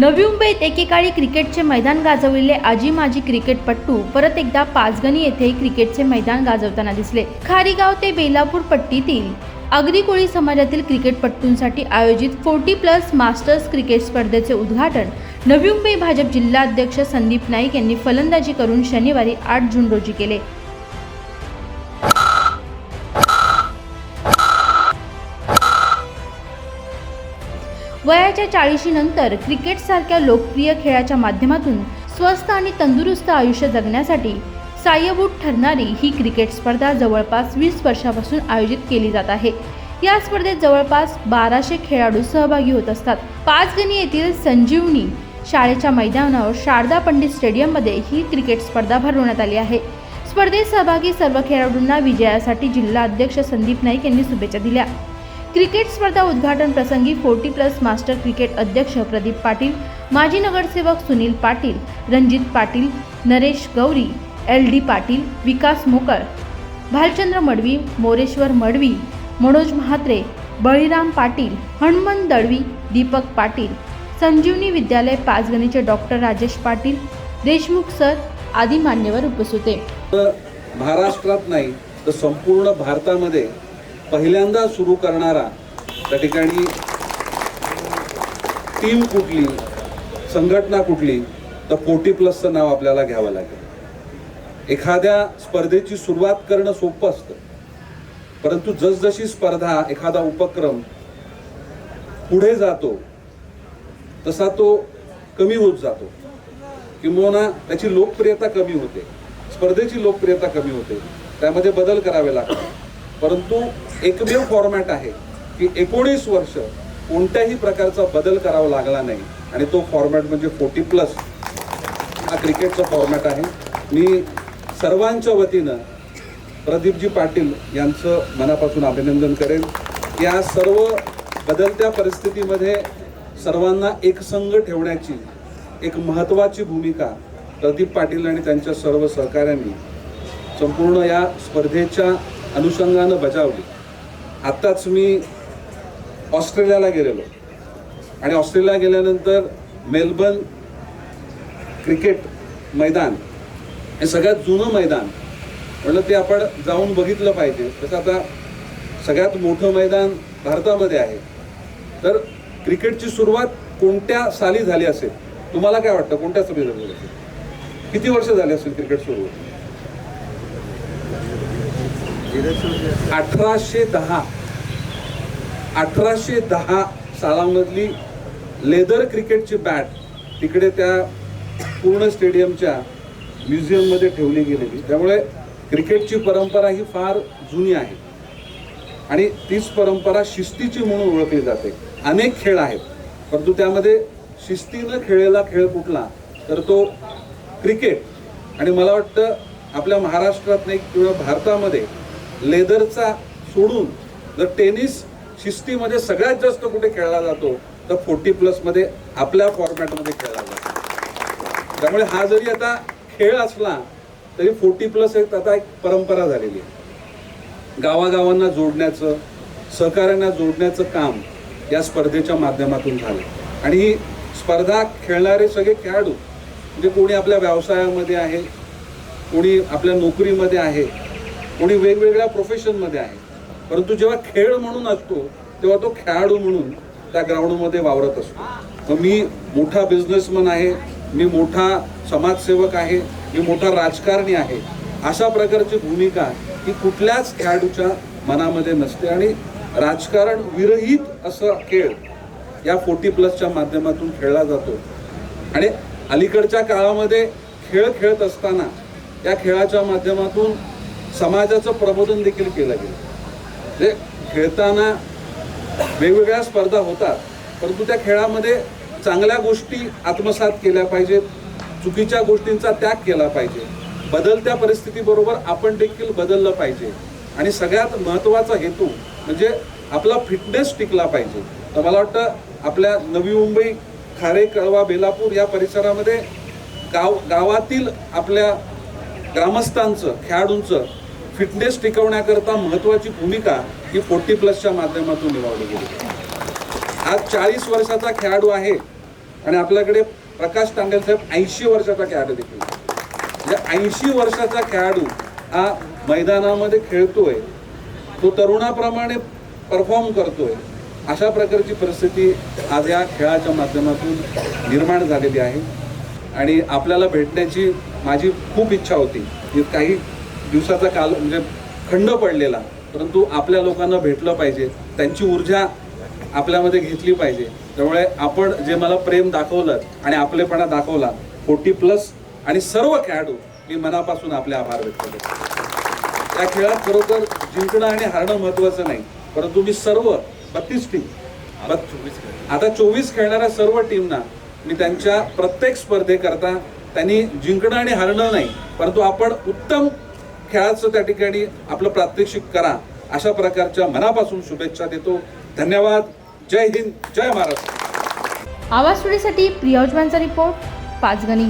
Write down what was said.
नवी मुंबईत एकेकाळी क्रिकेटचे मैदान गाजवलेले आजी माजी क्रिकेटपट्टू परत एकदा पाचगणी येथे क्रिकेटचे मैदान गाजवताना दिसले. खारीगाव ते बेलापूर पट्टीतील आगरी कोळी समाजातील क्रिकेटपट्टूंसाठी आयोजित फोर्टी प्लस मास्टर्स क्रिकेट स्पर्धेचे उद्घाटन नवी मुंबई भाजप जिल्हाध्यक्ष संदीप नाईक यांनी फलंदाजी करून शनिवारी आठ जून रोजी केले. वयाच्या चाळीशीनंतर क्रिकेटसारख्या लोकप्रिय खेळाच्या माध्यमातून स्वस्त आणि तंदुरुस्त आयुष्य जगण्यासाठी साय्यभूत ठरणारी ही क्रिकेट स्पर्धा जवळपास वीस वर्षापासून आयोजित केली जात आहे. या स्पर्धेत जवळपास बाराशे खेळाडू सहभागी होत असतात. पाचगणी येथील संजीवनी शाळेच्या मैदानावर शारदा पंडित स्टेडियममध्ये ही क्रिकेट स्पर्धा भरवण्यात आली आहे. स्पर्धेत सहभागी सर्व खेळाडूंना विजयासाठी जिल्हा अध्यक्ष संदीप नाईक यांनी शुभेच्छा दिल्या. क्रिकेट स्पर्धा उद्घाटन प्रसंगी फोर्टी प्लस मास्टर क्रिकेट अध्यक्ष प्रदीप पाटील माजी नगरसेवक सुनील पाटील रणजित पाटील नरेश गौरी एल डी पाटील विकास मोकळ भालचंद्र मडवी मोरेश्वर मडवी मनोज म्हात्रे बळीराम पाटील हनुमंत दळवी दीपक पाटील संजीवनी विद्यालय पाचगणीचे डॉक्टर राजेश पाटील देशमुख सर आदी मान्यवर उपस्थित होते. महाराष्ट्रात नाही तर संपूर्ण भारतामध्ये पहिल्यांदा सुरू करणारा त्या ठिकाणी टीम कुठली संघटना कुठली तर फोर्टी प्लसचं नाव आपल्याला घ्यावं लागेल. एखाद्या स्पर्धेची सुरुवात करणं सोपं असतं. परंतु जसजशी स्पर्धा एखादा उपक्रम पुढे जातो तसा तो कमी होत जातो. किंबहुना त्याची लोकप्रियता कमी होते. स्पर्धेची लोकप्रियता कमी होते. त्यामध्ये बदल करावे लागतात. परंतु एकमेव फॉर्मॅट आहे की एकोणीस वर्ष कोणत्याही प्रकारचा बदल करावा लागला नाही. आणि तो फॉर्मॅट म्हणजे फोर्टी प्लस हा क्रिकेटचा फॉर्मॅट आहे. मी सर्वांच्या वतीनं प्रदीपजी पाटील यांचं मनापासून अभिनंदन करेन. या सर्व बदलत्या परिस्थितीमध्ये सर्वांना एकसंघ ठेवण्याची एक महत्त्वाची भूमिका प्रदीप पाटील आणि त्यांच्या सर्व सहकाऱ्यांनी संपूर्ण या स्पर्धेच्या अनुषंगानं बजावली. आत्ताच मी ऑस्ट्रेलियाला गेलेलो. आणि ऑस्ट्रेलियाला गेल्यानंतर मेलबर्न क्रिकेट मैदान हे सगळ्यात जुनं मैदान म्हणलं ते आपण जाऊन बघितलं पाहिजे. तसं आता सगळ्यात मोठं मैदान भारतामध्ये आहे. तर क्रिकेटची सुरुवात कोणत्या साली झाली असेल? तुम्हाला काय वाटतं? कोणत्या साली झाली असेल? किती वर्ष झाली असेल क्रिकेट सुरू? अठराशे दहा. अठराशे दहा सालामधली लेदर क्रिकेटची बॅट तिकडे त्या पूर्ण स्टेडियमच्या म्युझियममध्ये ठेवली गेलेली. त्यामुळे क्रिकेटची परंपरा ही फार जुनी आहे. आणि तीच परंपरा शिस्तीची म्हणून ओळखली जाते. अनेक खेळ आहेत. परंतु त्यामध्ये शिस्तीनं खेळलेला खेळ कुठला तर तो क्रिकेट. आणि मला वाटतं आपल्या महाराष्ट्रात नाही किंवा भारतामध्ये लेदरचा सोडून जर टेनिस शिस्तीमध्ये सगळ्यात जास्त कुठे खेळला जातो तर फोर्टी प्लसमध्ये आपल्या फॉर्मॅटमध्ये खेळला जातो. त्यामुळे हा जरी आता खेळ असला तरी फोर्टी प्लस एक आता एक परंपरा झालेली आहे. गावागावांना जोडण्याचं सहकाऱ्यांना जोडण्याचं काम या स्पर्धेच्या माध्यमातून झालं. आणि ही स्पर्धा खेळणारे सगळे खेळाडू म्हणजे कोणी आपल्या व्यवसायामध्ये आहे कोणी आपल्या नोकरीमध्ये आहे कोणी वेगवेगळ्या प्रोफेशनमध्ये आहे. परंतु जेव्हा खेळ म्हणून असतो तेव्हा तो खेळाडू म्हणून त्या ग्राउंडमध्ये वावरत असतो. मग मी मोठा बिझनेसमन आहे मी मोठा समाजसेवक आहे मी मोठा राजकारणी आहे अशा प्रकारची भूमिका ही कुठल्याच खेळाडूच्या मनामध्ये नसते. आणि राजकारण विरहित असं खेळ या फोर्टी प्लसच्या माध्यमातून खेळला जातो. आणि अलीकडच्या काळामध्ये खेळ खेळत असताना या खेळाच्या माध्यमातून समाजाचं प्रबोधन देखील केलं गेलं. म्हणजे खेळताना वेगवेगळ्या स्पर्धा होतात परंतु त्या खेळामध्ये चांगल्या गोष्टी आत्मसात केल्या पाहिजेत चुकीच्या गोष्टींचा त्याग केला पाहिजे. बदलत्या परिस्थितीबरोबर आपण देखील बदललं पाहिजे. आणि सगळ्यात महत्त्वाचा हेतू म्हणजे आपला फिटनेस टिकला पाहिजे. तर मला वाटतं आपल्या नवी मुंबई खारे कळवा बेलापूर या परिसरामध्ये गाव गावातील आपल्या ग्रामस्थांचं खेळाडूंचं फिटनेस टिकवण्याकरता महत्त्वाची भूमिका ही फोर्टी प्लसच्या माध्यमातून निभावली गेली. आज चाळीस वर्षाचा खेळाडू आहे आणि आपल्याकडे प्रकाश तांडेल साहेब ऐंशी वर्षाचा खेळाडू देखील. म्हणजे ऐंशी वर्षाचा खेळाडू हा मैदानामध्ये खेळतोय तो तरुणाप्रमाणे परफॉर्म करतोय अशा प्रकारची परिस्थिती आज या खेळाच्या माध्यमातून निर्माण झालेली आहे. आणि आपल्याला भेटण्याची माझी खूप इच्छा होती. काही दिवसाचा काल म्हणजे खंड पडलेला परंतु आपल्या लोकांना भेटलं पाहिजे. त्यांची ऊर्जा आपल्यामध्ये घेतली पाहिजे. त्यामुळे आपण जे मला प्रेम दाखवलं आणि आपलेपणा दाखवला फोर्टी प्लस आणि सर्व खेळाडू मी मनापासून आपले आभार व्यक्त करतो. त्या खेळात खरोखर जिंकणं आणि हारणं महत्वाचं नाही परंतु मी सर्व बत्तीस टीम आता चोवीस खेळणाऱ्या सर्व टीमना मी त्यांच्या प्रत्येक स्पर्धेकरता त्यांनी जिंकणं आणि हरणं नाही परंतु आपण उत्तम खेळाचं त्या ठिकाणी आपलं प्रात्यक्षिक करा अशा प्रकारच्या मनापासून शुभेच्छा देतो. धन्यवाद. जय हिंद. जय महाराष्ट्र. आवाज टुडेसाठी प्रियोजमानचा रिपोर्ट पाचगणी.